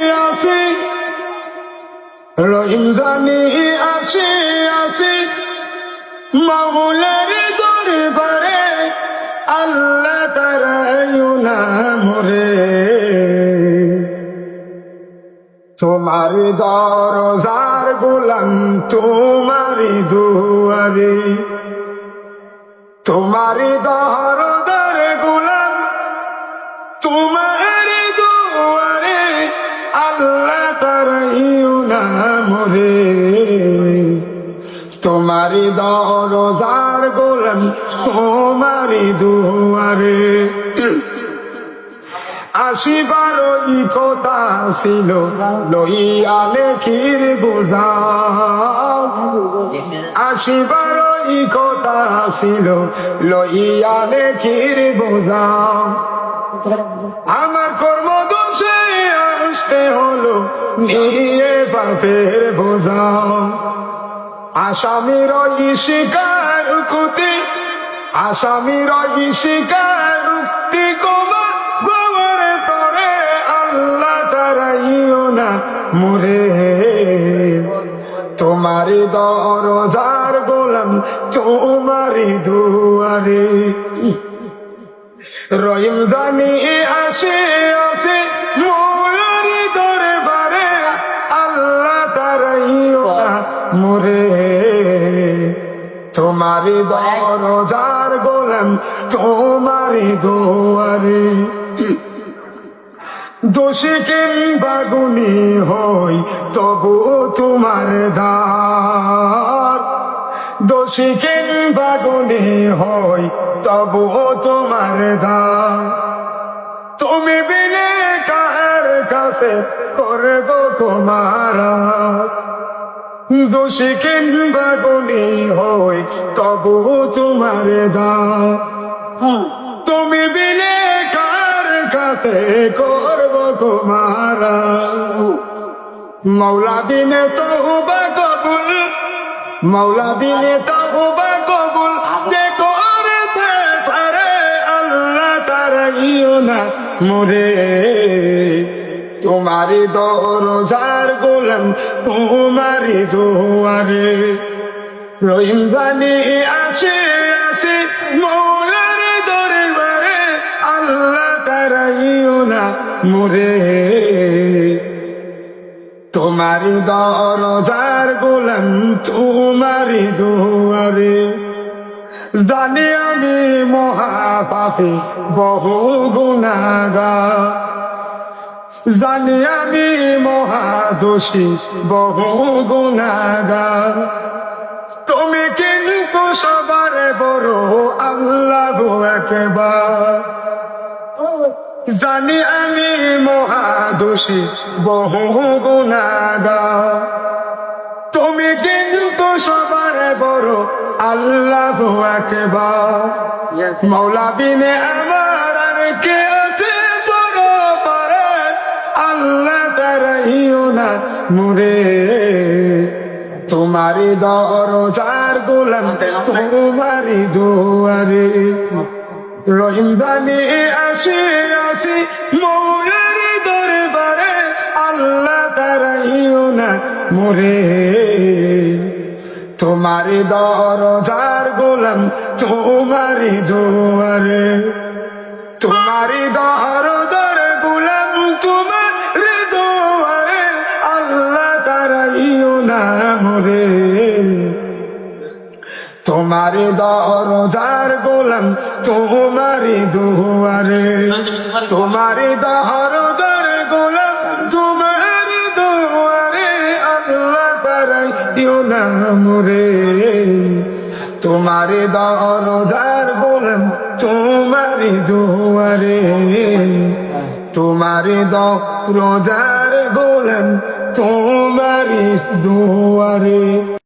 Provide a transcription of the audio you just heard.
আসি, রহিম জানি আসি আসি। মাহুলের দরবারে আল্লাহ তারায়ুনা মোরে। তোমার দরজার গোলাম, তোমারি দুয়ারে। তোমারি দরদার তোমার দরজার গোলাম তোমার দুয়ারে। আসিবার ই কথা ছিল, লইয়া লেখির বোঝাও আসিবার ই কথা ছিল, লইয়া লেখির বোঝাও আমার কর্ম দোষে আসতে হলো, নিয়ে বাপের বোঝাও আসামির শিকার কুতি আসামির শিকার উক্তি কমার তরে আল্লাহ তারাইও না মোরে। তোমারি দরজার গোলাম তোমারি দুয়ারে। রহিম জানি আসে আসে মৌলারি মোরে তোমারি দরজার গোলাম, তোমারি দুয়ারে। দোষী কিংবা গুণী হই, তবু তোমার দার দোষী কিংবা গুণী হই, তবু তোমার দার তুমি বিনে কার কাছে করব কুমারা দোষী কিংবা গুণী হই তবু তোমার দার তুমি বিনে কার কাছে করব কুমারা? মৌলা বিনে তহুবা কবুল মৌলা বিনে তহুবা কবুল। যে করতে পারে আল্লাহ তারাইও না মোরে। তোমারি দরজার গোলাম, তোমারি দুয়ারে। রহিম জানি আছে আসে মৌলার দরবারে, আল্লাহ তারাইও না মোরে। তোমারি দরজার গোলাম, তোমারি দুয়ারে। জানি আমি মহাপাপি, বহু গুণাগা জানি আমি মহাদোষী বহু গুণাগা তুমি কিন্তু সবার বড় আল্লাহ একবার। জানি আমি মহাদোষী বহু গুণাগা তুমি কিন্তু সবার বড় আল্লাহ একবার। মৌলা বিনে আমার মুরে তোমারি দরজার গোলাম তোমারি দুয়ারে। রহিম জানি আসি আসি মৌলারি দরবারে, আল্লাহ তারাইও না মোরে। তোমারি দরজার গোলাম তোমারি দুয়ারে। তোমারি দরজার তোমারি দরজার গোলাম, তোমারি দুয়ারে। তোমারি দরজার গোলাম, তোমারি দুয়ারে। আল্লাহ তারাইও না মোরে। তোমারি দরজার গোলাম, তোমারি দুয়ারে। তোমারি দরজার গোলাম, তোমারি দুয়ারে।